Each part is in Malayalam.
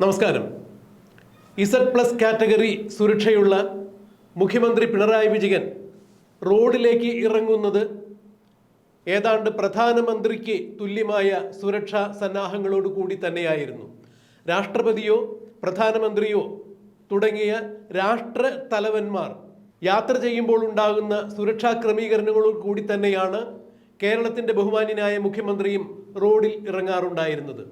നമസ്കാരം. ഇസഡ് പ്ലസ് കാറ്റഗറി സുരക്ഷയുള്ള മുഖ്യമന്ത്രി പിണറായി വിജയൻ റോഡിലേക്ക് ഇറങ്ങുന്നത് ഏതാണ്ട് പ്രധാനമന്ത്രിക്ക് തുല്യമായ സുരക്ഷാ സന്നാഹങ്ങളോട് കൂടി തന്നെയായിരുന്നു. രാഷ്ട്രപതിയോ പ്രധാനമന്ത്രിയോ തുടങ്ങിയ രാഷ്ട്ര തലവന്മാർ യാത്ര ചെയ്യുമ്പോൾ ഉണ്ടാകുന്ന സുരക്ഷാ ക്രമീകരണങ്ങളോട് കൂടി തന്നെയാണ് കേരളത്തിന്റെ ബഹുമാന്യനായ മുഖ്യമന്ത്രിയും റോഡിൽ ഇറങ്ങാറുണ്ടായിരുന്നത്.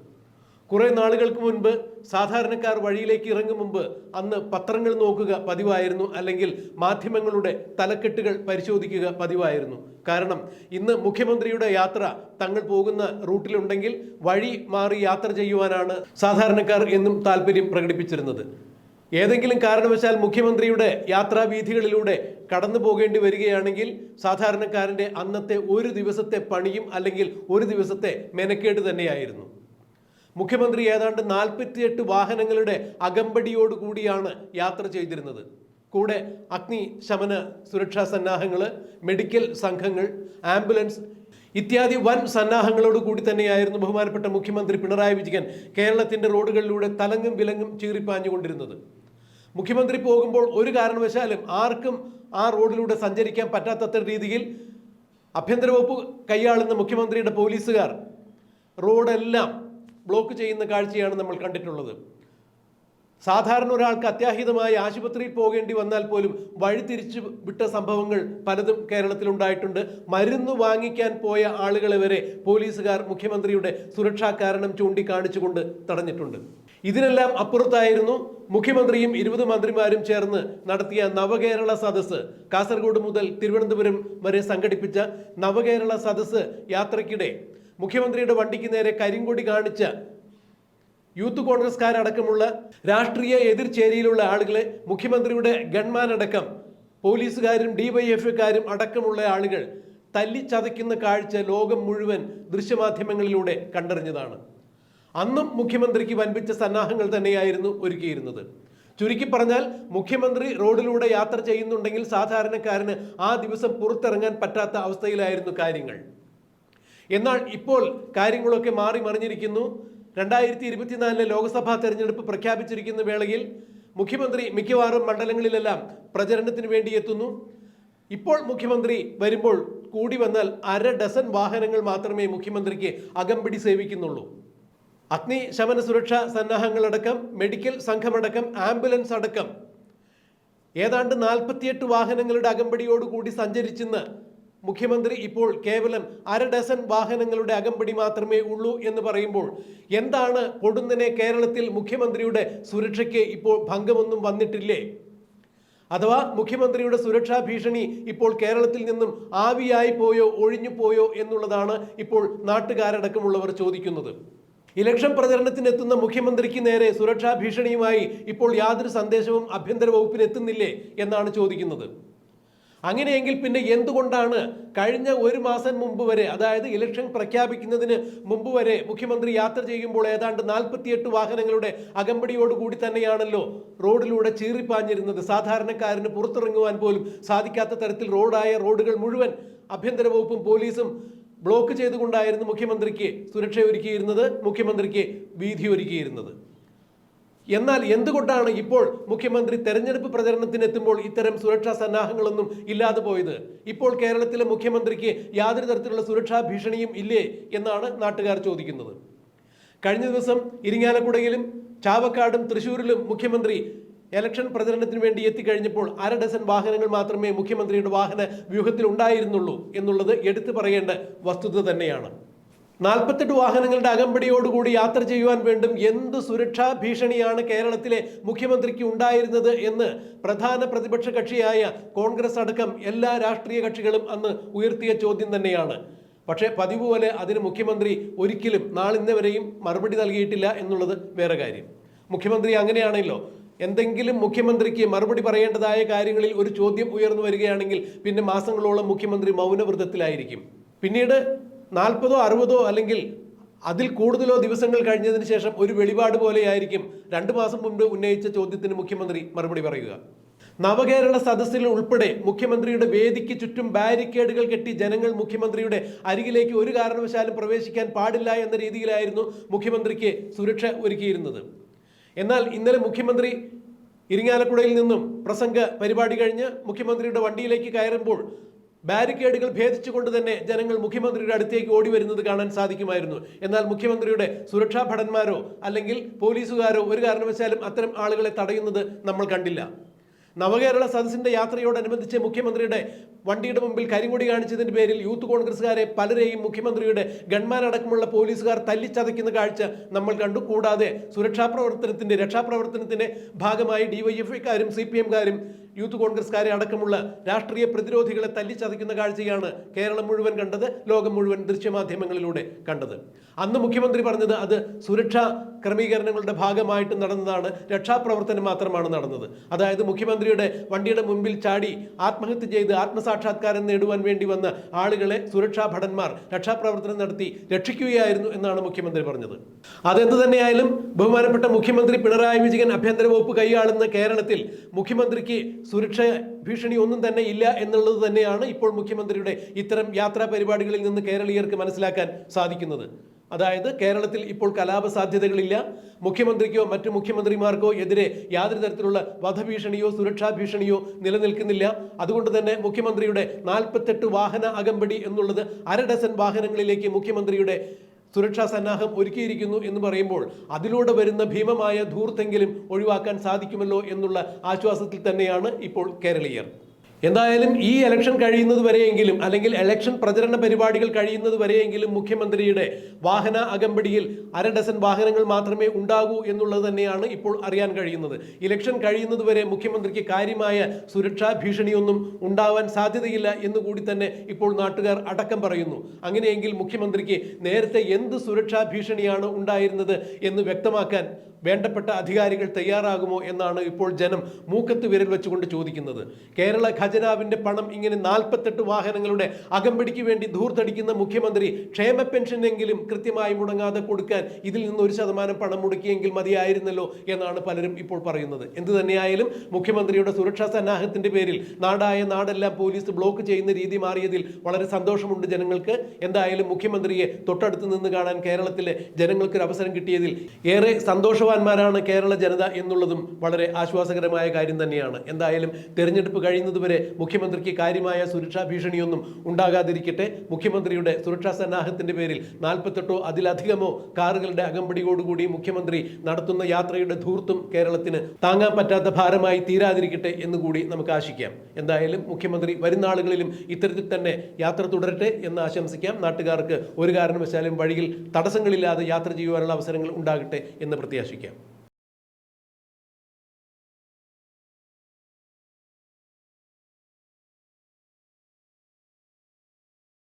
കുറെ നാളുകൾക്ക് മുൻപ് സാധാരണക്കാർ വഴിയിലേക്ക് ഇറങ്ങും മുമ്പ് അന്ന് പത്രങ്ങൾ നോക്കുക പതിവായിരുന്നു. അല്ലെങ്കിൽ മാധ്യമങ്ങളുടെ തലക്കെട്ടുകൾ പരിശോധിക്കുക പതിവായിരുന്നു. കാരണം ഇന്ന് മുഖ്യമന്ത്രിയുടെ യാത്ര തങ്ങൾ പോകുന്ന റൂട്ടിലുണ്ടെങ്കിൽ വഴി മാറി യാത്ര ചെയ്യുവാനാണ് സാധാരണക്കാർ എന്നും താല്പര്യം പ്രകടിപ്പിച്ചിരുന്നത്. ഏതെങ്കിലും കാരണവശാൽ മുഖ്യമന്ത്രിയുടെ യാത്രാവീഥികളിലൂടെ കടന്നു പോകേണ്ടി വരികയാണെങ്കിൽ സാധാരണക്കാരന്റെ അന്നത്തെ ഒരു ദിവസത്തെ പണിയും അല്ലെങ്കിൽ ഒരു ദിവസത്തെ മെനക്കേട് തന്നെയായിരുന്നു. മുഖ്യമന്ത്രി ഏതാണ്ട് നാൽപ്പത്തിയെട്ട് വാഹനങ്ങളുടെ അകമ്പടിയോടുകൂടിയാണ് യാത്ര ചെയ്തിരുന്നത്. കൂടെ അഗ്നിശമന സുരക്ഷാ സന്നാഹങ്ങൾ മെഡിക്കൽ സംഘങ്ങൾ ആംബുലൻസ് ഇത്യാദി വൻ സന്നാഹങ്ങളോട് കൂടി തന്നെയായിരുന്നു ബഹുമാനപ്പെട്ട മുഖ്യമന്ത്രി പിണറായി വിജയൻ കേരളത്തിന്റെ റോഡുകളിലൂടെ തലങ്ങും വിലങ്ങും ചീറിപ്പാഞ്ഞുകൊണ്ടിരുന്നത്. മുഖ്യമന്ത്രി പോകുമ്പോൾ ഒരു കാരണവശാലും ആർക്കും ആ റോഡിലൂടെ സഞ്ചരിക്കാൻ പറ്റാത്ത രീതിയിൽ ആഭ്യന്തര വകുപ്പ് കൈയാളുന്ന മുഖ്യമന്ത്രിയുടെ പോലീസുകാർ റോഡെല്ലാം ബ്ലോക്ക് ചെയ്യുന്ന കാഴ്ചയാണ് നമ്മൾ കണ്ടിട്ടുള്ളത്. സാധാരണ ഒരാൾക്ക് അത്യാഹിതമായി ആശുപത്രിയിൽ പോകേണ്ടി വന്നാൽ പോലും വഴി തിരിച്ചു വിട്ട സംഭവങ്ങൾ പലതും കേരളത്തിൽ ഉണ്ടായിട്ടുണ്ട്. മരുന്ന് വാങ്ങിക്കാൻ പോയ ആളുകളെ വരെ പോലീസുകാർ മുഖ്യമന്ത്രിയുടെ സുരക്ഷാ കാരണം ചൂണ്ടിക്കാണിച്ചുകൊണ്ട് തടഞ്ഞിട്ടുണ്ട്. ഇതിനെല്ലാം അപ്പുറത്തായിരുന്നു മുഖ്യമന്ത്രിയും ഇരുപത് മന്ത്രിമാരും ചേർന്ന് നടത്തിയ നവകേരള സദസ്സ്. കാസർഗോഡ് മുതൽ തിരുവനന്തപുരം വരെ സംഘടിപ്പിച്ച നവകേരള സദസ്സ് യാത്രയ്ക്കിടെ മുഖ്യമന്ത്രിയുടെ വണ്ടിക്ക് നേരെ കരിങ്കൊടി കാണിച്ച യൂത്ത് കോൺഗ്രസ്കാരടക്കമുള്ള രാഷ്ട്രീയ എതിർചേരിയിലുള്ള ആളുകളെ മുഖ്യമന്ത്രിയുടെ ഗൺമാൻ അടക്കം പോലീസുകാരും ഡിവൈഎഫ്കാരും അടക്കമുള്ള ആളുകൾ തല്ലിച്ചതയ്ക്കുന്ന കാഴ്ച ലോകം മുഴുവൻ ദൃശ്യമാധ്യമങ്ങളിലൂടെ കണ്ടറിഞ്ഞതാണ്. അന്നും മുഖ്യമന്ത്രിക്ക് വൻപിച്ച സന്നാഹങ്ങൾ തന്നെയായിരുന്നു ഒരുക്കിയിരുന്നത്. ചുരുക്കി പറഞ്ഞാൽ മുഖ്യമന്ത്രി റോഡിലൂടെ യാത്ര ചെയ്യുന്നുണ്ടെങ്കിൽ സാധാരണക്കാരന് ആ ദിവസം പുറത്തിറങ്ങാൻ പറ്റാത്ത അവസ്ഥയിലായിരുന്നു കാര്യങ്ങൾ. എന്നാൽ ഇപ്പോൾ കാര്യങ്ങളൊക്കെ മാറി മറിഞ്ഞിരിക്കുന്നു. രണ്ടായിരത്തി ഇരുപത്തിനാലിലെ ലോക്സഭാ തെരഞ്ഞെടുപ്പ് പ്രഖ്യാപിച്ചിരിക്കുന്ന വേളയിൽ മുഖ്യമന്ത്രി മിക്കവാറും മണ്ഡലങ്ങളിലെല്ലാം പ്രചരണത്തിന് വേണ്ടി എത്തുന്നു. ഇപ്പോൾ മുഖ്യമന്ത്രി വരുമ്പോൾ കൂടി വന്നാൽ അര ഡസൻ വാഹനങ്ങൾ മാത്രമേ മുഖ്യമന്ത്രിക്ക് അകമ്പടി സേവിക്കുന്നുള്ളൂ. അഗ്നിശമന സുരക്ഷാ സന്നാഹങ്ങളടക്കം മെഡിക്കൽ സംഘമടക്കം ആംബുലൻസ് അടക്കം. ഏതാണ്ട് നാൽപ്പത്തിയെട്ട് വാഹനങ്ങളുടെ അകമ്പടിയോടുകൂടി സഞ്ചരിച്ചെന്ന് മുഖ്യമന്ത്രി ഇപ്പോൾ കേവലം അര ഡസൻ വാഹനങ്ങളുടെ അകമ്പടി മാത്രമേ ഉള്ളൂ എന്ന് പറയുമ്പോൾ എന്താണ് പൊടുന്നനെ കേരളത്തിൽ മുഖ്യമന്ത്രിയുടെ സുരക്ഷയ്ക്ക് ഇപ്പോൾ ഭംഗമൊന്നും വന്നിട്ടില്ലേ? അഥവാ മുഖ്യമന്ത്രിയുടെ സുരക്ഷാ ഭീഷണി ഇപ്പോൾ കേരളത്തിൽ നിന്നും ആവിയായി പോയോ ഒഴിഞ്ഞു പോയോ എന്നുള്ളതാണ് ഇപ്പോൾ നാട്ടുകാരടക്കമുള്ളവർ ചോദിക്കുന്നത്. ഇലക്ഷൻ പ്രചരണത്തിനെത്തുന്ന മുഖ്യമന്ത്രിക്ക് നേരെ സുരക്ഷാ ഭീഷണിയുമായി ഇപ്പോൾ യാതൊരു സന്ദേശവും ആഭ്യന്തര വകുപ്പിന് എത്തുന്നില്ലേ എന്നാണ് ചോദിക്കുന്നത്. അങ്ങനെയെങ്കിൽ പിന്നെ എന്തുകൊണ്ടാണ് കഴിഞ്ഞ ഒരു മാസം മുമ്പ് വരെ അതായത് ഇലക്ഷൻ പ്രഖ്യാപിക്കുന്നതിന് മുമ്പ് വരെ മുഖ്യമന്ത്രി യാത്ര ചെയ്യുമ്പോൾ ഏതാണ്ട് നാൽപ്പത്തിയെട്ട് വാഹനങ്ങളുടെ അകമ്പടിയോടുകൂടി തന്നെയാണല്ലോ റോഡിലൂടെ ചീറിപ്പാഞ്ഞിരുന്നത്. സാധാരണക്കാരന് പുറത്തിറങ്ങുവാൻ പോലും സാധിക്കാത്ത തരത്തിൽ റോഡായ റോഡുകൾ മുഴുവൻ ആഭ്യന്തര വകുപ്പും പോലീസും ബ്ലോക്ക് ചെയ്തുകൊണ്ടായിരുന്നു മുഖ്യമന്ത്രിക്ക് സുരക്ഷ ഒരുക്കിയിരുന്നത് മുഖ്യമന്ത്രിക്ക് വീതി ഒരുക്കിയിരുന്നത് എന്നാൽ എന്തുകൊണ്ടാണ് ഇപ്പോൾ മുഖ്യമന്ത്രി തെരഞ്ഞെടുപ്പ് പ്രചരണത്തിനെത്തുമ്പോൾ ഇത്തരം സുരക്ഷാ സന്നാഹങ്ങളൊന്നും ഇല്ലാതെ പോയത്? ഇപ്പോൾ കേരളത്തിലെ മുഖ്യമന്ത്രിക്ക് യാതൊരു തരത്തിലുള്ള സുരക്ഷാ ഭീഷണിയും ഇല്ലേ എന്നാണ് നാട്ടുകാർ ചോദിക്കുന്നത്. കഴിഞ്ഞ ദിവസം ഇരിങ്ങാലക്കുടയിലും ചാവക്കാടും തൃശൂരിലും മുഖ്യമന്ത്രി ഇലക്ഷൻ പ്രചരണത്തിന് വേണ്ടി എത്തിക്കഴിഞ്ഞപ്പോൾ അര ഡസൻ വാഹനങ്ങൾ മാത്രമേ മുഖ്യമന്ത്രിയുടെ വാഹന വ്യൂഹത്തിൽ ഉണ്ടായിരുന്നുള്ളൂ എന്നുള്ളത് എടുത്തു പറയേണ്ട വസ്തുത തന്നെയാണ്. നാൽപ്പത്തെട്ട് വാഹനങ്ങളുടെ അകമ്പടിയോടുകൂടി യാത്ര ചെയ്യുവാൻ വേണ്ടും എന്ത് സുരക്ഷാ ഭീഷണിയാണ് കേരളത്തിലെ മുഖ്യമന്ത്രിക്ക് ഉണ്ടായിരുന്നത് എന്ന് പ്രധാന പ്രതിപക്ഷ കക്ഷിയായ കോൺഗ്രസ് അടക്കം എല്ലാ രാഷ്ട്രീയ കക്ഷികളും അന്ന് ഉയർത്തിയ ചോദ്യം തന്നെയാണ്. പക്ഷേ പതിവ് പോലെ അതിന് മുഖ്യമന്ത്രി ഒരിക്കലും നാളിന്ന് വരെയും മറുപടി നൽകിയിട്ടില്ല എന്നുള്ളത് വേറെ കാര്യം. മുഖ്യമന്ത്രി അങ്ങനെയാണല്ലോ. എന്തെങ്കിലും മുഖ്യമന്ത്രിക്ക് മറുപടി പറയേണ്ടതായ കാര്യങ്ങളിൽ ഒരു ചോദ്യം ഉയർന്നു വരികയാണെങ്കിൽ പിന്നെ മാസങ്ങളോളം മുഖ്യമന്ത്രി മൗനവ്രതത്തിലായിരിക്കും. പിന്നീട് നാൽപ്പതോ അറുപതോ അല്ലെങ്കിൽ അതിൽ കൂടുതലോ ദിവസങ്ങൾ കഴിഞ്ഞതിന് ശേഷം ഒരു വെളിപാട് പോലെയായിരിക്കും രണ്ട് മാസം മുമ്പ് ഉന്നയിച്ച ചോദ്യത്തിന് മുഖ്യമന്ത്രി മറുപടി പറയുക. നവകേരള സദസ്സിൽ ഉൾപ്പെടെ മുഖ്യമന്ത്രിയുടെ വേദിക്ക് ചുറ്റും ബാരിക്കേഡുകൾ കെട്ടി ജനങ്ങൾ മുഖ്യമന്ത്രിയുടെ അരികിലേക്ക് ഒരു കാരണവശാലും പ്രവേശിക്കാൻ പാടില്ല എന്ന രീതിയിലായിരുന്നു മുഖ്യമന്ത്രിക്ക് സുരക്ഷ ഒരുക്കിയിരുന്നത്. എന്നാൽ ഇന്നലെ മുഖ്യമന്ത്രി ഇരിങ്ങാലക്കുടയിൽ നിന്നും പ്രസംഗ പരിപാടി കഴിഞ്ഞ് മുഖ്യമന്ത്രിയുടെ വണ്ടിയിലേക്ക് കയറുമ്പോൾ ബാരിക്കേഡുകൾ ഭേദിച്ചുകൊണ്ട് തന്നെ ജനങ്ങൾ മുഖ്യമന്ത്രിയുടെ അടുത്തേക്ക് ഓടി വരുന്നത് കാണാൻ സാധിക്കുമായിരുന്നു. എന്നാൽ മുഖ്യമന്ത്രിയുടെ സുരക്ഷാ ഭടന്മാരോ അല്ലെങ്കിൽ പോലീസുകാരോ ഒരു കാരണവശാലും അത്തരം ആളുകളെ തടയുന്നത് നമ്മൾ കണ്ടില്ല. നവകേരള സദസ്സിന്റെ യാത്രയോടനുബന്ധിച്ച് മുഖ്യമന്ത്രിയുടെ വണ്ടിയുടെ മുമ്പിൽ കരിങ്കൊടി കാണിച്ചതിന്റെ പേരിൽ യൂത്ത് കോൺഗ്രസ്സുകാരെ പലരെയും മുഖ്യമന്ത്രിയുടെ ഗൺമാൻ അടക്കമുള്ള പോലീസുകാർ തല്ലിച്ചതയ്ക്കുന്ന കാഴ്ച നമ്മൾ കണ്ടു. കൂടാതെ സുരക്ഷാ പ്രവർത്തനത്തിന്റെ രക്ഷാപ്രവർത്തനത്തിന്റെ ഭാഗമായി ഡിവൈഎഫ്ഐക്കാരും സി പി എംകാരും യൂത്ത് കോൺഗ്രസ്സുകാരെ അടക്കമുള്ള രാഷ്ട്രീയ പ്രതിരോധികളെ തല്ലിച്ചതയ്ക്കുന്ന കാഴ്ചയാണ് കേരളം മുഴുവൻ കണ്ടത് ലോകം മുഴുവൻ ദൃശ്യമാധ്യമങ്ങളിലൂടെ കണ്ടത്. അന്ന് മുഖ്യമന്ത്രി പറഞ്ഞത് അത് സുരക്ഷാ ക്രമീകരണങ്ങളുടെ ഭാഗമായിട്ട് നടന്നതാണ് രക്ഷാപ്രവർത്തനം മാത്രമാണ് നടന്നത്. അതായത് മുഖ്യമന്ത്രിയുടെ വണ്ടിയുടെ മുമ്പിൽ ചാടി ആത്മഹത്യ ചെയ്ത് ആത്മസാക്ഷാത്കാരം നേടുവാൻ വേണ്ടി വന്ന ആളുകളെ സുരക്ഷാ ഭടന്മാർ രക്ഷാപ്രവർത്തനം നടത്തി രക്ഷിക്കുകയായിരുന്നു എന്നാണ് മുഖ്യമന്ത്രി പറഞ്ഞത്. അതെന്ത് തന്നെയായാലും ബഹുമാനപ്പെട്ട മുഖ്യമന്ത്രി പിണറായി വിജയൻ ആഭ്യന്തര വകുപ്പ് കൈയാളുന്ന കേരളത്തിൽ മുഖ്യമന്ത്രിക്ക് സുരക്ഷ ഭീഷണി ഒന്നും തന്നെ ഇല്ല എന്നുള്ളത് തന്നെയാണ് ഇപ്പോൾ മുഖ്യമന്ത്രിയുടെ ഇത്തരം യാത്രാ പരിപാടികളിൽ നിന്ന് കേരളീയർക്ക് മനസ്സിലാക്കാൻ സാധിക്കുന്നത്. അതായത് കേരളത്തിൽ ഇപ്പോൾ കലാപ സാധ്യതകളില്ല. മുഖ്യമന്ത്രിക്കോ മറ്റു മുഖ്യമന്ത്രിമാർക്കോ എതിരെ യാതൊരു തരത്തിലുള്ള വധഭീഷണിയോ സുരക്ഷാ ഭീഷണിയോ നിലനിൽക്കുന്നില്ല. അതുകൊണ്ട് തന്നെ മുഖ്യമന്ത്രിയുടെ നാൽപ്പത്തെട്ട് വാഹന അകമ്പടി എന്നുള്ളത് അര ഡസൻ വാഹനങ്ങളിലേക്ക് മുഖ്യമന്ത്രിയുടെ സുരക്ഷാ സന്നാഹം ഒരുക്കിയിരിക്കുന്നു എന്ന് പറയുമ്പോൾ അതിലൂടെ വരുന്ന ഭീമമായ ധൂർത്തെങ്കിലും ഒഴിവാക്കാൻ സാധിക്കുമല്ലോ എന്നുള്ള ആശ്വാസത്തിൽ തന്നെയാണ് ഇപ്പോൾ കേരളീയർ. എന്തായാലും ഈ ഇലക്ഷൻ കഴിയുന്നത് വരെയെങ്കിലും അല്ലെങ്കിൽ ഇലക്ഷൻ പ്രചരണ പരിപാടികൾ കഴിയുന്നത് വരെയെങ്കിലും മുഖ്യമന്ത്രിയുടെ വാഹന അകമ്പടിയിൽ അര ഡസൻ വാഹനങ്ങൾ മാത്രമേ ഉണ്ടാകൂ എന്നുള്ളത് തന്നെയാണ് ഇപ്പോൾ അറിയാൻ കഴിയുന്നത്. ഇലക്ഷൻ കഴിയുന്നത് വരെ മുഖ്യമന്ത്രിക്ക് കാര്യമായ സുരക്ഷാ ഭീഷണിയൊന്നും ഉണ്ടാവാൻ സാധ്യതയില്ല എന്ന് കൂടി തന്നെ ഇപ്പോൾ നാട്ടുകാർ അടക്കം പറയുന്നു. അങ്ങനെയെങ്കിൽ മുഖ്യമന്ത്രിക്ക് നേരത്തെ എന്ത് സുരക്ഷാ ഭീഷണിയാണ് ഉണ്ടായിരുന്നത് എന്ന് വ്യക്തമാക്കാൻ വേണ്ടപ്പെട്ട അധികാരികൾ തയ്യാറാകുമോ എന്നാണ് ഇപ്പോൾ ജനം മൂക്കത്ത് വിരൽ വെച്ചുകൊണ്ട് ചോദിക്കുന്നത്. കേരള ഖജനാവിന്റെ പണം ഇങ്ങനെ നാൽപ്പത്തെട്ട് വാഹനങ്ങളുടെ അകമ്പടിക്ക് വേണ്ടി ധൂർത്തടിക്കുന്ന മുഖ്യമന്ത്രി ക്ഷേമ പെൻഷനെങ്കിലും കൃത്യമായി മുടങ്ങാതെ കൊടുക്കാൻ ഇതിൽ നിന്ന് ഒരു ശതമാനം പണം മുടക്കിയെങ്കിൽ മതിയായിരുന്നല്ലോ എന്നാണ് പലരും ഇപ്പോൾ പറയുന്നത്. എന്തു തന്നെയായാലും മുഖ്യമന്ത്രിയുടെ സുരക്ഷാ സന്നാഹത്തിന്റെ പേരിൽ നാടായ നാടെല്ലാം പോലീസ് ബ്ലോക്ക് ചെയ്യുന്ന രീതി മാറിയതിൽ വളരെ സന്തോഷമുണ്ട് ജനങ്ങൾക്ക്. എന്തായാലും മുഖ്യമന്ത്രിയെ തൊട്ടടുത്ത് നിന്ന് കാണാൻ കേരളത്തിലെ ജനങ്ങൾക്ക് ഒരു അവസരം കിട്ടിയതിൽ ഏറെ സന്തോഷവാന്മാരാണ് കേരള ജനത എന്നുള്ളതും വളരെ ആശ്വാസകരമായ കാര്യം തന്നെയാണ്. എന്തായാലും തെരഞ്ഞെടുപ്പ് കഴിയുന്നതുവരെ മുഖ്യമന്ത്രിക്ക് കാര്യമായ സുരക്ഷാ ഭീഷണിയൊന്നും ഉണ്ടാകാതിരിക്കട്ടെ. മുഖ്യമന്ത്രിയുടെ സുരക്ഷാ സന്നാഹത്തിന്റെ പേരിൽ നാൽപ്പത്തെട്ടോ അതിലധികമോ കാറുകളുടെ അകമ്പടിയോടുകൂടി മുഖ്യമന്ത്രി നടത്തുന്ന യാത്രയുടെ ധൂർത്തും കേരളത്തിന് താങ്ങാൻ പറ്റാത്ത ഭാരമായി തീരാതിരിക്കട്ടെ എന്നുകൂടി നമുക്ക് ആശിക്കാം. എന്തായാലും മുഖ്യമന്ത്രി വരുന്ന ആളുകളിലും ഇത്തരത്തിൽ തന്നെ യാത്ര തുടരട്ടെ എന്ന് ആശംസിക്കാം. നാട്ടുകാർക്ക് ഒരു കാരണവശാലും വഴിയിൽ തടസ്സങ്ങളില്ലാതെ യാത്ര ചെയ്യുവാനുള്ള അവസരങ്ങൾ ഉണ്ടാകട്ടെ എന്ന് പ്രത്യാശിക്കാം. Америки.